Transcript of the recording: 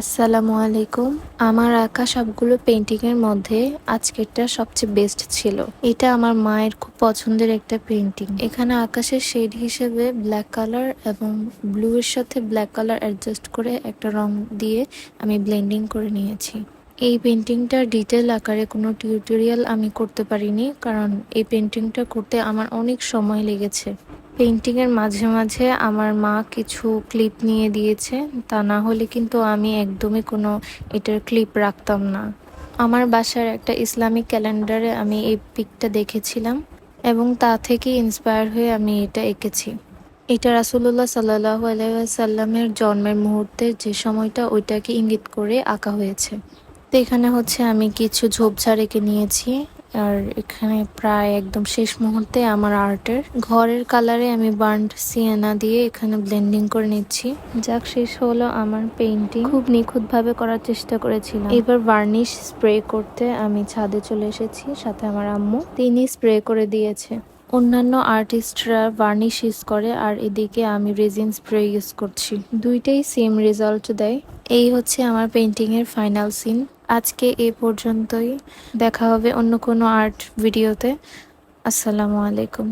আসসালামু আলাইকুম। আমার আঁকা সবগুলো পেন্টিং এর মধ্যে আজকেরটা সবচেয়ে বেস্ট ছিল। এটা আমার মায়ের খুব পছন্দের একটা পেন্টিং এখানে আকাশের শেড হিসেবে ব্ল্যাক কালার এবং ব্লু এর সাথে ব্ল্যাক কালার অ্যাডজাস্ট করে একটা রং দিয়ে আমি ব্লেন্ডিং করে নিয়েছি। এই পেন্টিংটার ডিটেল আকারে কোনো টিউটোরিয়াল আমি করতে পারিনি, কারণ এই পেন্টিংটা করতে আমার অনেক সময় লেগেছে। পেন্টিং এর মাঝে মাঝে আমার মা কিছু ক্লিপ নিয়ে দিয়েছে। তা না হলে কিন্তু আমি একদমই কোনো এটার ক্লিপ রাখতাম না। আমার বাসার একটা ইসলামিক ক্যালেন্ডারে আমি এই পিকটা দেখেছিলাম এবং তা থেকে ইন্সপায়ার হয়ে আমি এটা এঁকেছি। এটা রাসুল্লাহ সাল্লাহ আলাইসাল্লামের জন্মের মুহূর্তে যে সময়টা ওইটাকে ইঙ্গিত করে আঁকা হয়েছে। তো এখানে হচ্ছে আমি কিছু ঝোপঝাড় এঁকে নিয়েছি। আর এখানে প্রায় একদম শেষ মুহূর্তে আমার আর্টের। ঘরের কালারে আমি বার্ন্ড সিয়ানা দিয়ে এখানে ব্লেন্ডিং করে নিচ্ছি। যাক, শেষ হলো আমার পেইন্টিং। খুব নিখুঁতভাবে করার চেষ্টা করেছিলাম। এবার বার্নিশ স্প্রে করতে আমি ছাদে চলে এসেছি, সাথে আমার আম্মু। তিনি স্প্রে করে দিয়েছে। অন্যান্য আর্টিস্টরা ভার্নিশ ইউজ করে, আর এদিকে আমি রেজিন স্প্রে ইউজ করছি। দুইটাই সেম রেজাল্ট দেয়। এই হচ্ছে আমার পেন্টিং এর ফাইনাল সিন আজকে এ পর্যন্তই। দেখা হবে অন্য কোনো আর্ট ভিডিওতে আসসালামু আলাইকুম।